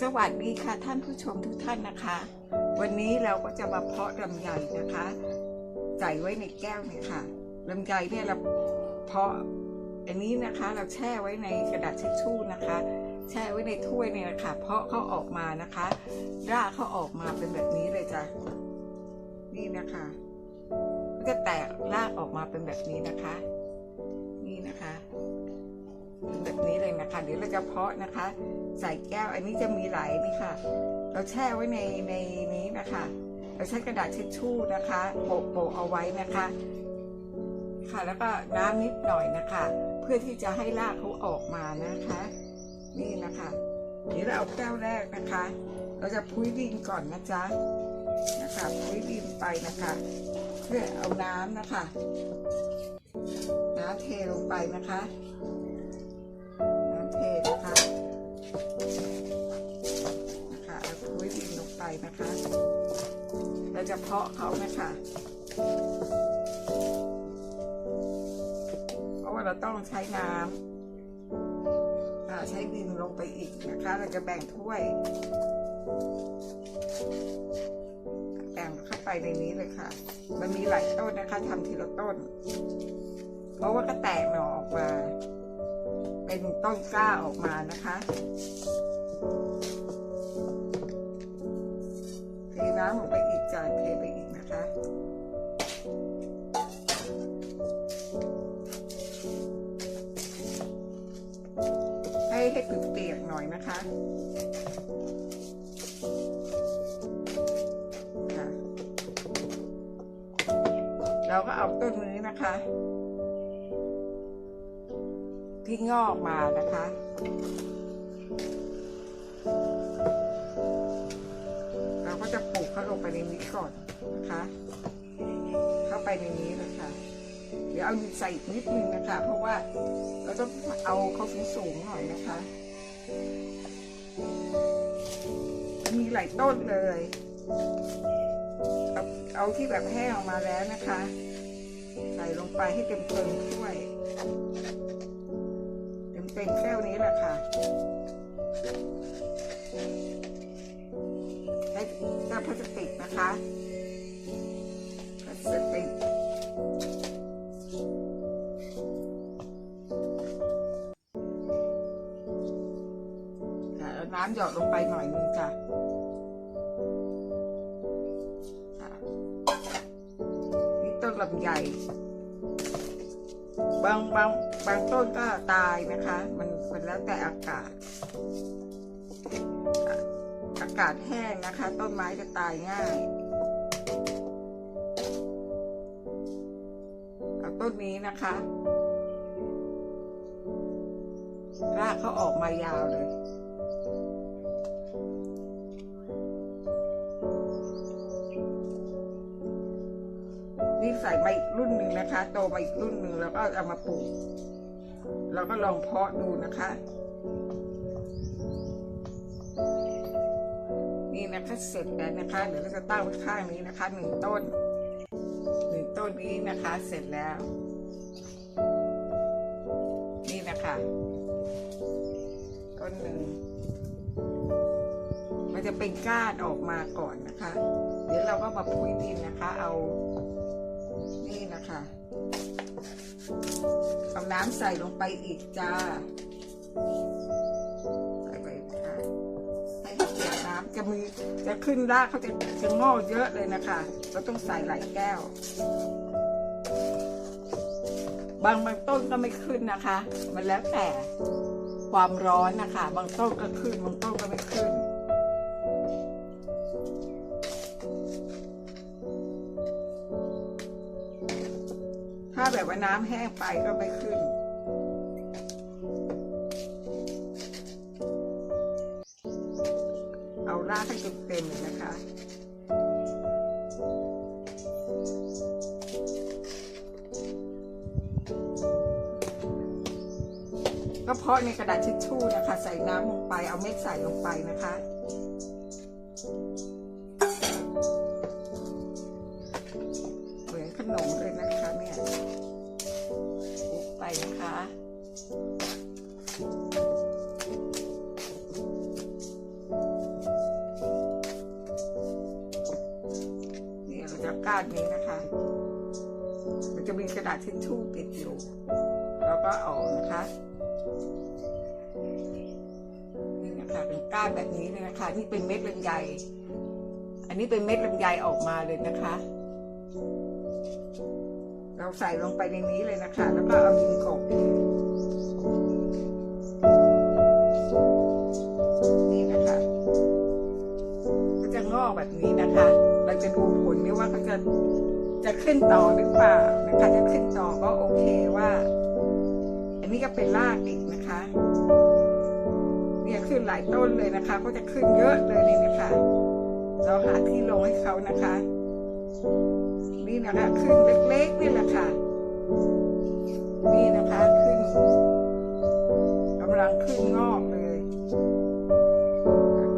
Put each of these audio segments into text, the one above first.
สวัสดีค่ะท่านผู้ชมทุกท่านนะคะ วันนี้เราก็จะมาเพาะลำไยนะคะ ใส่ไว้ในแก้วเนี่ยค่ะลำไยเนี่ยเราเพาะอันนี้นะคะเราแช่ไว้ในกระดาษทิชชู่นะคะ แช่ไว้ในถ้วยเนี่ยค่ะเพาะเขาออกมานะคะรากเขาออกมาเป็นแบบนี้เลยจ้ะนี่นะคะก็จะแตกรากออกมาเป็นแบบนี้นะคะ นี่นะคะ แบบนี้เลยนะคะ เดี๋ยวเราจะเพาะนะคะ ใส่แก้วอันนี้จะมีไหลนี่ค่ะ เราแช่ไว้ในในนี้นะคะ เราใช้กระดาษทิชชู่นะคะโปะโปะเอาไว้นะคะ ค่ะแล้วก็น้ำนิดหน่อยนะคะ เพื่อที่จะให้รากเขาออกมานะคะ นี่นะคะเดี๋ยวเราเอาแก้วแรกนะคะ เราจะพุ้ยดินก่อนนะจ๊ะนะคะพุ้ยดินไปนะคะ เพื่อเอาน้ำนะคะ น้ำเทลงไปนะคะ นะคะ เราจะเพาะเขานะคะ เพราะว่าเราต้องใช้น้ำใช้ดินลงไปอีกนะคะ เราจะแบ่งถ้วย แบ่งเข้าไปในนี้เลยค่ะ มันมีหลายต้นนะคะทำทีละต้น เพราะว่าก็แตกหน่อออกมา เป็นต้นกล้าออกมานะคะ เราก็เอาต้นนี้นะคะ ที่งอกมานะคะ เราก็จะปลูกเขาลงไปในนี้ก่อนนะคะ เข้าไปในนี้เลยค่ะเดี๋ยวเอาดินใส่อีกนิดนึงนะคะ เพราะว่าเราต้องเอาเขาสูงๆหน่อยนะคะมีหลายต้นเลย เอาเอาที่แบบแห้งออกมาแล้วนะคะ ใส่ลงไปให้เต็มเต็มถ้วย เต็มเต็มแก้วนี้แหละค่ะใช้แก้วพลาสติกนะคะพลาสติกน้ำหยอดลงไปหน่อยนึงจ้ะ บางบางบางต้นก็ตายนะคะ มันมันแล้วแต่อากาศอะอากาศแห้งนะคะ ต้นไม้จะตายง่ายเอาต้นนี้นะคะรากเขาออกมายาวเลย นี่ใส่มาอีกรุ่นหนึ่งนะคะ โตมาอีกรุ่นหนึ่งแล้วก็เอามาปลูกแล้วก็ลองเพาะดูนะคะ นี่นะคะเสร็จแล้วนะคะ เดี๋ยวเราจะตั้งไว้ข้างนี้นะคะหนึ่งต้นหนึ่งต้นนี้นะคะเสร็จแล้ว นี่นะคะต้นหนึ่งมันจะเป็นก้านออกมาก่อนนะคะ เดี๋ยวเราก็มาพุ้ยดินนะคะ เอา เอาน้ำใส่ลงไปอีกจ้า ใส่ไปค่ะให้เขาเปียน้ำจะมีจะขึ้นรากเขาจะจะงอกเยอะเลยนะคะเราต้องใส่หลายแก้ว บางบางต้นก็ไม่ขึ้นนะคะ มันแล้วแต่ความร้อนนะคะ บางต้นก็ขึ้นบางต้นก็ไม่ขึ้น ถ้าแบบว่าน้ำแห้งไปก็ไม่ขึ้น เอารากให้เต็มๆเลยนะคะก็เพาะในกระดาษทิชชู่นะคะ ใส่น้ำลงไปเอาเม็ดใส่ลงไปนะคะ ทิชชู่ติดอยู่ แล้วก็ออกนะคะนี่นะคะเป็นก้านแบบนี้เลยนะคะ นี่เป็นเม็ดลำไยอันนี้เป็นเม็ดลำไยออกมาเลยนะคะ เราใส่ลงไปในนี้เลยนะคะ แล้วก็เอาดินกบนี่นะคะ ก็จะงอกแบบนี้นะคะ เราจะดูผลนี่ว่าเขาจะ จะขึ้นต่อหรือเปล่านะคะถ้าขึ้นต่อก็โอเคว่า อันนี้ก็เป็นรากอีกนะคะ เนี่ยขึ้นหลายต้นเลยนะคะ ก็จะขึ้นเยอะเลยนี่นะคะ เราหาที่ลงให้เขานะคะ นี่นะคะขึ้นเล็กๆนี่แหละค่ะ นี่นะคะขึ้นกำลังขึ้นงอกเลย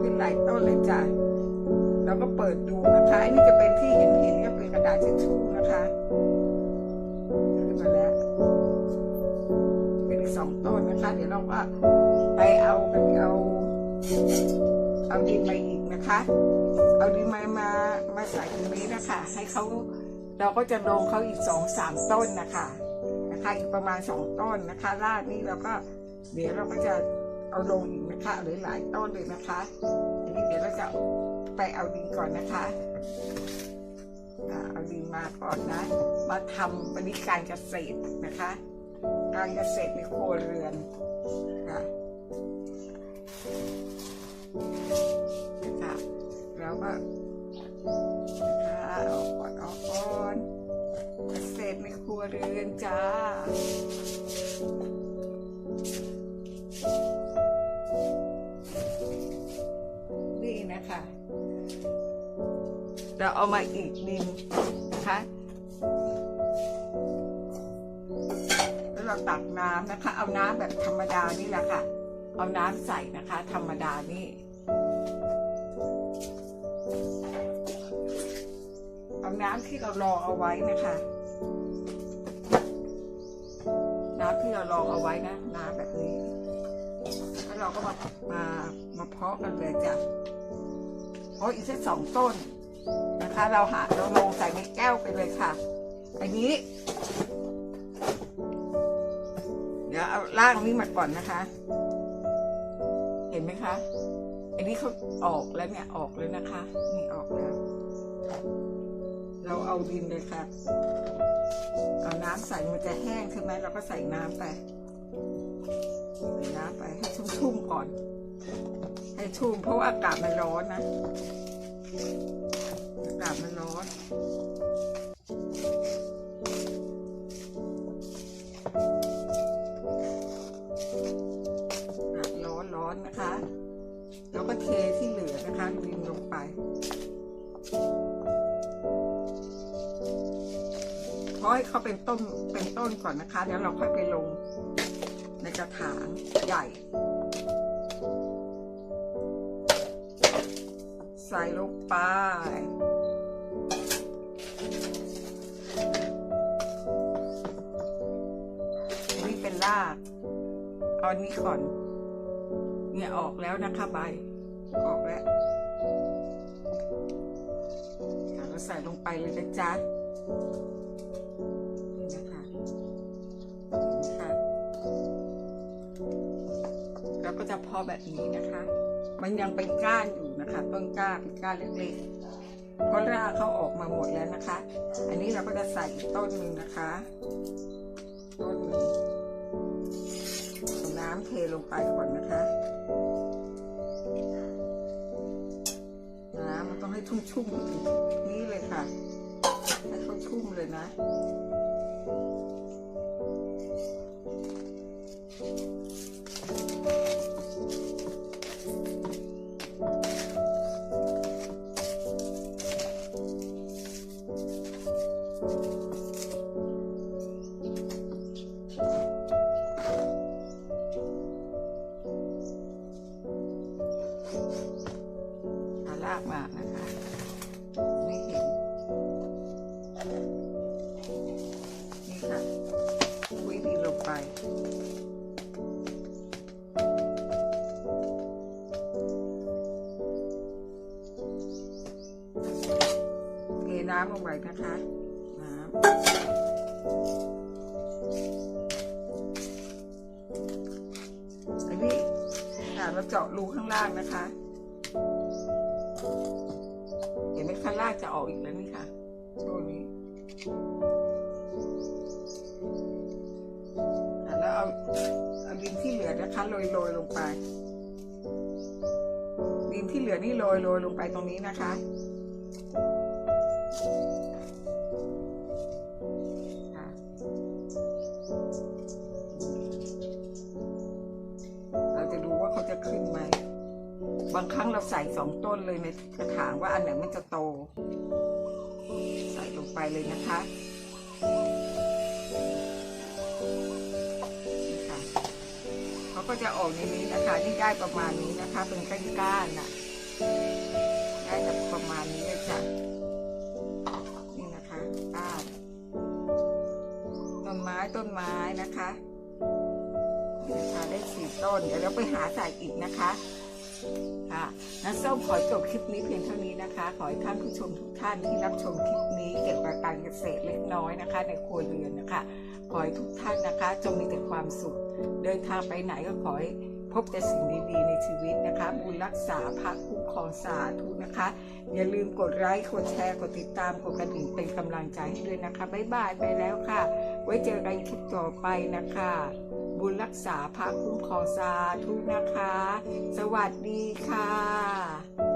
ขึ้นหลายต้นเลยจ้ะเราก็เปิดดูนะคะอันนี้จะ ๆก็เป็นกระดาษทิชชู่นะคะขึ้นมาแล้วเป็นอีกสองต้นนะคะ เดี๋ยวเราก็ไปเอาไปเอาเอาดินมาอีกนะคะ เอาดินมามามาใส่ตรงนี้นะคะ ให้เขาเราก็จะลงเขาอีกสองสามต้นนะคะนะคะอีกประมาณสองต้นนะคะรากนี้เราก็เดี๋ยวเราก็จะเอาลงอีกนะคะหรือหลายต้นเลยนะคะอันนี้เดี๋ยวเราจะไปเอาดินก่อนนะคะ เอาดิมาก่อนนะ มาทำบริการเกษตรนะคะ การเกษตรในครัวเรือนค่ะนะคะแล้วก็นะคะออกก่อนออกก่อนเกษตรในครัวเรือนจ้านี่นะคะ เราเอามาอีกดินนะคะแล้วเราตักน้ำนะคะ เอาน้ำแบบธรรมดานี่แหละค่ะ เอาน้ำใส่นะคะ ธรรมดานี่เอาน้ำที่เรารองเอาไว้นะคะ น้ำที่เรารองเอาไว้นะน้ำแบบนี้แล้วเราก็มามามาเพาะกันเลยจ้ะเพาะอีกสักสองต้น นะคะ เราหาเราลงใส่ในแก้วไปเลยค่ะ อันนี้ เดี๋ยวเอาล่างนี้มาก่อนนะคะ เห็นไหมคะ อันนี้เขาออกแล้วเนี่ยออกแล้วนะคะ นี่ออกแล้วเราเอาดินเลยค่ะ เอาน้ำใส่มันจะแห้งใช่ไหมเราก็ใส่น้ำไปใส่น้ำไปให้ชุ่มๆก่อน ให้ชุ่มเพราะว่าอากาศมันร้อนนะากาศมันร้อนร้อนร้อนนะคะ แล้วก็เทที่เหลือนะคะดินลงไปเพราะให้เขาเป็นต้นเป็นต้นก่อนนะคะ แล้วเราค่อยไปลงในกระถางใหญ่ ใส่ลงไป นี่เป็นรากเอานี้ก่อน เนี่ยออกแล้วนะคะใบ ออกแล้วเราใส่ลงไปเลยนะจ๊ะนี่นะคะนะคะแล้วก็จะพอแบบนี้นะคะ มันยังเป็นก้านอยู่นะคะ ต้นก้าเป็นก้านเล็กๆเพราะรากเขาออกมาหมดแล้วนะคะ อันนี้เราก็จะใส่อีกต้นหนึ่งนะคะ ต้นหนึ่งน้ำเทลงไปก่อนนะคะ น้ำมันต้องให้ชุ่มๆนี่เลยค่ะ ให้เขาชุ่มเลยนะ น้ำลงไปนะคะน้ำอันนี้อ่าเราเจาะรูข้างล่างนะคะ เห็นไหมข้างล่างจะออกอีกแล้วนี่ค่ะช่วงนี้แล้วเอาเอาดินที่เหลือนะคะโรยโรยลงไป ดินที่เหลือนี่โรยโรยลงไปตรงนี้นะคะ บางครั้งเราใส่สองต้นเลยในกระถางว่าอันไหนมันจะโต ใส่ลงไปเลยนะคะเขาก็จะออกในนี้นะคะนี่ได้ประมาณนี้นะคะ เป็นก้านๆน่ะ ได้ประมาณนี้เลยจ้ะนี่นะคะก้านต้นไม้ต้นไม้นะคะนะคะได้สี่ต้นเดี๋ยวเราไปหาใส่อีกนะคะ ค่ะน้าส้มขอจบคลิปนี้เพียงเท่านี้นะคะ ขอให้ท่านผู้ชมทุกท่านที่รับชมคลิปนี้เกี่ยวกับการเกษตรเล็กน้อยนะคะ ในครัวเรือนนะคะ ขอให้ทุกท่านนะคะ จงมีแต่ความสุข เดินทางไปไหนก็ขอให้พบแต่สิ่งดีๆในชีวิตนะคะ บุญรักษาพระคุ้มครองสาธุนะคะ อย่าลืมกดไลค์ กดแชร์ กดติดตาม กดกระดิ่งเป็นกำลังใจให้ด้วยนะคะ บ๊ายบายไปแล้วค่ะ ไว้เจอกันคลิปต่อไปนะคะ บุญรักษาพระคุ้มครองสาธุนะคะ สวัสดีค่ะ